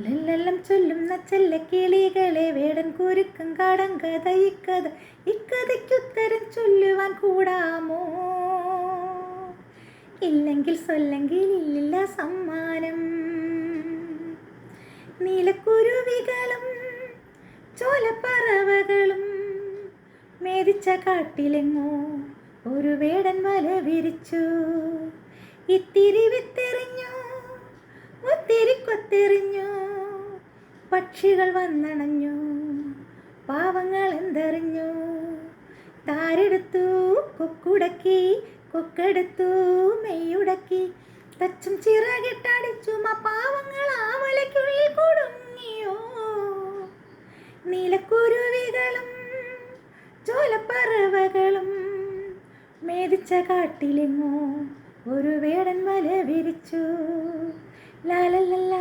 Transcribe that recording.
ലല്ലല്ലം ചൊല്ലുന്ന ചെല്ലക്കിളികളെ വേടൻ കുരുക്കം കഥ ഇക്കഥ ഇക്കഥയ്ക്കുത്തരം ചൊല്ലുവാൻ കൂടാമോ? ഇല്ലെങ്കിൽ സൊല്ലെങ്കിൽ ഇല്ലില്ല സമ്മാനം. നീലക്കുരുവികളും ചോലപ്പറവകളും മേരിച്ച കാട്ടിലെങ്ങോ ഒരു വേടൻ വല വിരിച്ചു. ഇത്തിരി വിത്തെറിഞ്ഞു ഒത്തിരി കൊത്തെറിഞ്ഞു പക്ഷികൾ വന്നണഞ്ഞു. പാവങ്ങൾ എന്തറിഞ്ഞു? താരെടുത്തു കൊക്കുടക്കി കൊക്കെടുത്തു മെയ്യുടക്കി തച്ചും ചിറകിട്ടടിച്ചു ആ പാവങ്ങൾ ആ വലയ്ക്കുള്ളിൽ കുടുങ്ങിയോ? നീലക്കുരുവികളും ചോലപ്പറവകളും മേടിച്ച കാട്ടിലെങ്ങോ ഒരു വേടൻ വല വിരിച്ചു. ലാലല്ല